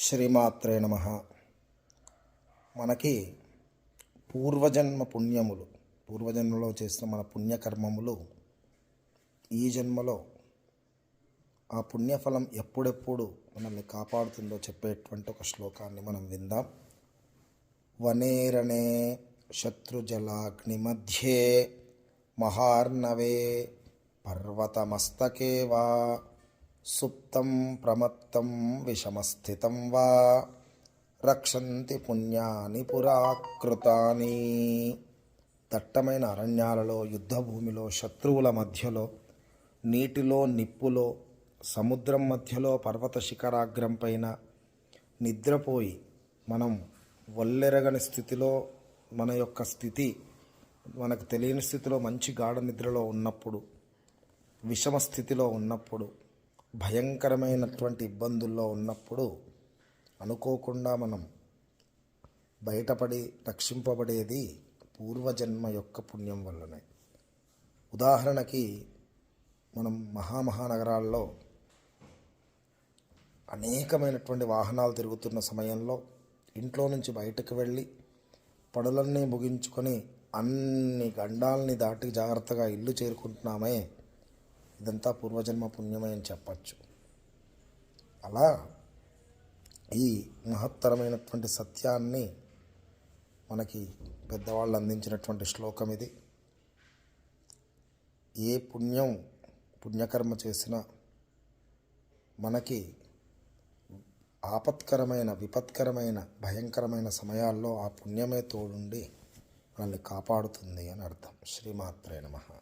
శ్రీమాత్రే నమ. మనకి పూర్వజన్మ పుణ్యములు పూర్వజన్మలో చేసిన మన పుణ్యకర్మములు ఈ జన్మలో ఆ పుణ్యఫలం ఎప్పుడెప్పుడు మనల్ని కాపాడుతుందో చెప్పేటువంటి ఒక శ్లోకాన్ని మనం విందాం. వనేరణే శత్రుజలాగ్ని మధ్యే మహార్ణవే పర్వతమస్తకే వా. సుప్తం ప్రమత్తం విషమస్థితం వా. రక్షంతి పుణ్యాని పురాకృతాని. దట్టమైన అరణ్యాలలో యుద్ధభూమిలో శత్రువుల మధ్యలో నీటిలో నిప్పులో సముద్రం మధ్యలో పర్వత శిఖరాగ్రం పైన నిద్రపోయి మనం వల్లెరగని స్థితిలో మన యొక్క స్థితి మనకు తెలియని స్థితిలో మంచి గాఢ నిద్రలో ఉన్నప్పుడు విషమ స్థితిలో ఉన్నప్పుడు భయంకరమైనటువంటి ఇబ్బందుల్లో ఉన్నప్పుడు అనుకోకుండా మనం బయటపడి రక్షింపబడేది పూర్వజన్మ యొక్క పుణ్యం వల్లనే. ఉదాహరణకి మనం మహామహానగరాల్లో అనేకమైనటువంటి వాహనాలు తిరుగుతున్న సమయంలో ఇంట్లో నుంచి బయటకు వెళ్ళి పనులన్నీ ముగించుకొని అన్ని గండాలని దాటి జాగ్రత్తగా ఇల్లు చేరుకుంటున్నామే ఇదంతా పూర్వజన్మ పుణ్యమే అని చెప్పచ్చు. అలా ఈ మహత్తరమైనటువంటి సత్యాన్ని మనకి పెద్దవాళ్ళు అందించినటువంటి శ్లోకం ఇది. ఏ పుణ్యం పుణ్యకర్మ చేసినా మనకి ఆపత్కరమైన విపత్కరమైన భయంకరమైన సమయాల్లో ఆ పుణ్యమే తోడుండి మనల్ని కాపాడుతుంది అని అర్థం. శ్రీమాత్రే నమహా